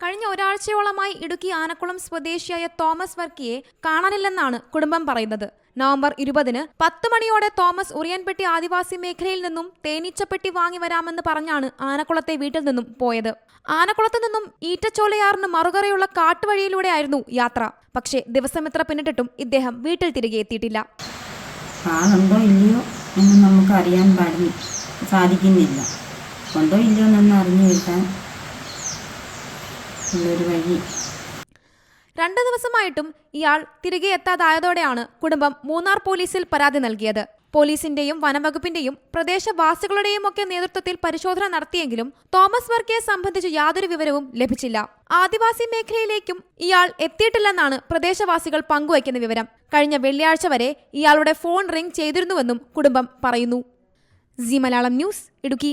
കഴിഞ്ഞ ഒരാഴ്ചയോളമായി ഇടുക്കി ആനക്കുളം സ്വദേശിയായ തോമസ് വർക്കിയെ കാണാനില്ലെന്നാണ് കുടുംബം പറയുന്നത്. നവംബർ ഇരുപതിന് പത്ത് മണിയോടെ തോമസ് ഉറിയൻപെട്ടി ആദിവാസി മേഖലയിൽ നിന്നും തേനീച്ചപ്പെട്ടി വാങ്ങി വരാമെന്ന് പറഞ്ഞാണ് ആനക്കുളത്തെ വീട്ടിൽ നിന്നും പോയത്. ആനക്കുളത്ത് നിന്നും ഈറ്റച്ചോലയാറിന് മറുകറയുള്ള കാട്ടുവഴിയിലൂടെയായിരുന്നു യാത്ര. പക്ഷേ ദിവസം എത്ര പിന്നിട്ടിട്ടും ഇദ്ദേഹം വീട്ടിൽ തിരികെ എത്തിയിട്ടില്ല. ആളുണ്ടോ ഇല്ലയോ എന്ന് നമുക്ക് അറിയാൻ സാധിക്കുന്നില്ല. ഉണ്ടോ ഇല്ലയോ എന്നൊന്ന് അറിഞ്ഞു കിട്ടാൻ ഉള്ളൊരു വഴി. രണ്ടു ദിവസമായിട്ടും ഇയാൾ തിരികെ എത്താതായതോടെയാണ് കുടുംബം മൂന്നാർ പോലീസിൽ പരാതി നൽകിയത്. പോലീസിന്റെയും വനംവകുപ്പിന്റെയും പ്രദേശവാസികളുടെയും ഒക്കെ നേതൃത്വത്തിൽ പരിശോധന നടത്തിയെങ്കിലും തോമസ് വർക്കിയെ സംബന്ധിച്ച് യാതൊരു വിവരവും ലഭിച്ചില്ല. ആദിവാസി മേഖലയിലേക്കും ഇയാൾ എത്തിയിട്ടില്ലെന്നാണ് പ്രദേശവാസികൾ പങ്കുവയ്ക്കുന്ന വിവരം. കഴിഞ്ഞ വെള്ളിയാഴ്ച വരെ ഇയാളുടെ ഫോൺ റിംഗ് ചെയ്തിരുന്നുവെന്നും കുടുംബം പറയുന്നു. C Malayalam news Idukki.